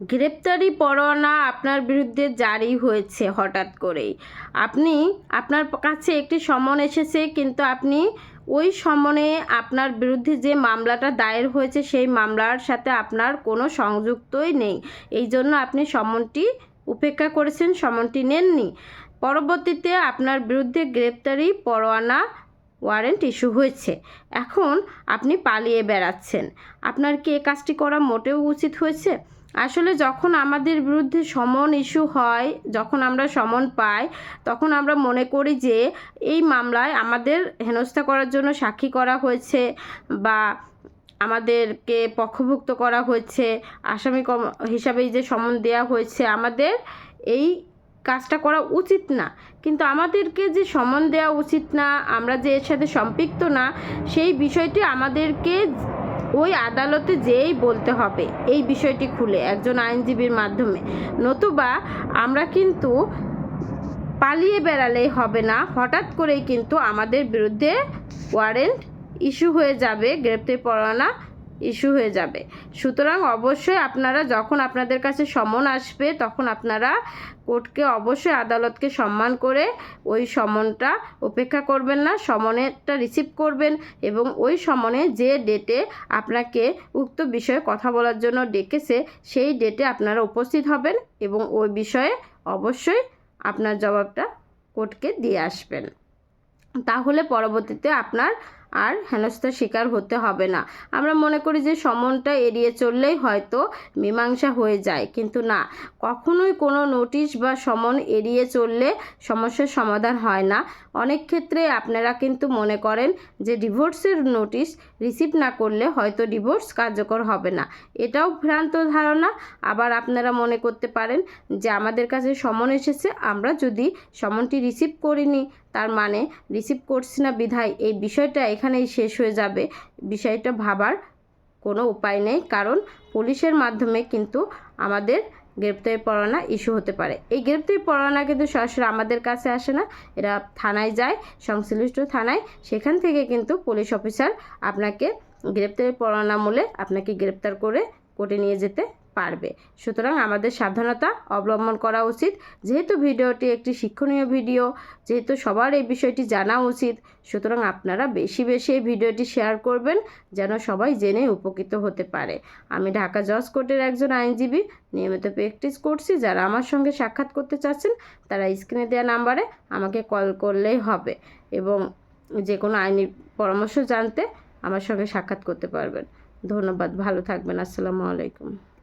গ্রেপ্তারি পরোয়ানা আপনার বিরুদ্ধে জারি হয়েছে হঠাৎ করেই। আপনি, আপনার কাছে একটি সমন এসেছে, কিন্তু আপনি ওই সমনে আপনার বিরুদ্ধে যে মামলাটা দায়ের হয়েছে, সেই মামলার সাথে আপনার কোনো সংযুক্তই নেই। এই জন্য আপনি সমনটি উপেক্ষা করেছেন, সমনটি নেননি। পরবর্তীতে আপনার বিরুদ্ধে গ্রেপ্তারি পরোয়ানা ওয়ারেন্ট ইস্যু হয়েছে। এখন আপনি পালিয়ে বেড়াচ্ছেন। আপনার কি এ কাজটি করা মোটেও উচিত হয়েছে? আসলে যখন আমাদের বিরুদ্ধে সমন ইস্যু হয়, যখন আমরা সমন পাই, তখন আমরা মনে করি যে এই মামলায় আমাদের হেনস্থা করার জন্য সাক্ষী করা হয়েছে বা আমাদেরকে পক্ষভুক্ত করা হয়েছে, আসামি কম হিসাবেই যে সমন দেওয়া হয়েছে, আমাদের এই কাজটা করা উচিত না। কিন্তু আমাদেরকে যে সমন দেওয়া উচিত না, আমরা যে এর সাথে সম্পৃক্ত না, সেই বিষয়টি আমাদেরকে ওই আদালতে যেই বলতে হবে। এই বিষয়টি খুলে একজন আইনজীবীর মাধ্যমে। নতুবা আমরা কিন্তু পালিয়ে বেড়ালেই হবে না। হঠাৎ করেই কিন্তু আমাদের বিরুদ্ধে ওয়ারেন্ট ইস্যু হয়ে যাবে, গ্রেপ্তার পরোয়ানা ইস্যু হয়ে যাবে। সুতরাং অবশ্যই আপনারা যখন আপনাদের কাছে সমন আসবে, তখন আপনারা কোর্টকে অবশ্যই আদালতকে সম্মান করে ওই সমনটা উপেক্ষা করবেন না, সমনেরটা রিসিভ করবেন এবং ওই সমনে যে ডেটে আপনাকে উক্ত বিষয়ে কথা বলার জন্য ডেকেছে, সেই ডেটে আপনারা উপস্থিত হবেন এবং ওই বিষয়ে অবশ্যই আপনার জবাবটা কোর্টকে দিয়ে আসবেন। তাহলে পরবর্তীতে আপনার আর হেনস্থার শিকার হতে হবে না। আমরা মনে করি যে সমনটা এড়িয়ে চললেই হয়তো মীমাংসা হয়ে যায়। কিন্তু না, কখনোই কোনো নোটিশ বা সমন এড়িয়ে চললে সমস্যার সমাধান হয় না। অনেক ক্ষেত্রে আপনারা কিন্তু মনে করেন যে ডিভোর্সের নোটিশ রিসিভ না করলে হয়তো ডিভোর্স কার্যকর হবে না। এটাও ভ্রান্ত ধারণা। আবার আপনারা মনে করতে পারেন যে আমাদের কাছে সমন এসেছে, আমরা যদি সমনটি রিসিভ করিনি তার মানে রিসিভ করছি না বিধায় এই বিষয়টা এখানেই শেষ হয়ে যাবে। বিষয়টা ভাবার কোনো উপায় নেই, কারণ পুলিশের মাধ্যমে কিন্তু আমাদের গ্রেপ্তারি পরোয়ানা ইস্যু হতে পারে। এই গ্রেপ্তারি পরোয়ানা কিন্তু সরাসরি আমাদের কাছে আসে না। এরা থানায় যায়, সংশ্লিষ্ট থানায়। সেখান থেকে কিন্তু পুলিশ অফিসার আপনাকে গ্রেপ্তারি পরোয়ানা মূলে আপনাকে গ্রেপ্তার করে কোর্টে নিয়ে যেতে পারবে। সুতরাং আমাদের সাবধানতা অবলম্বন করা উচিত। যেহেতু ভিডিওটি একটি শিক্ষণীয় ভিডিও, যেহেতু সবার এই বিষয়টি জানা উচিত, সুতরাং আপনারা বেশি বেশি এই ভিডিওটি শেয়ার করবেন যেন সবাই জেনে উপকৃত হতে পারে। আমি ঢাকা জজ কোর্টের একজন আইনজীবী, নিয়মিত প্র্যাকটিস করছি। যারা আমার সঙ্গে সাক্ষাৎ করতে চাচ্ছেন, তারা স্ক্রিনে দেওয়া নাম্বারে আমাকে কল করলেই হবে এবং যে কোনো আইনি পরামর্শ জানতে আমার সঙ্গে সাক্ষাৎ করতে পারবেন। ধন্যবাদ, ভালো থাকবেন। আসসালামু আলাইকুম।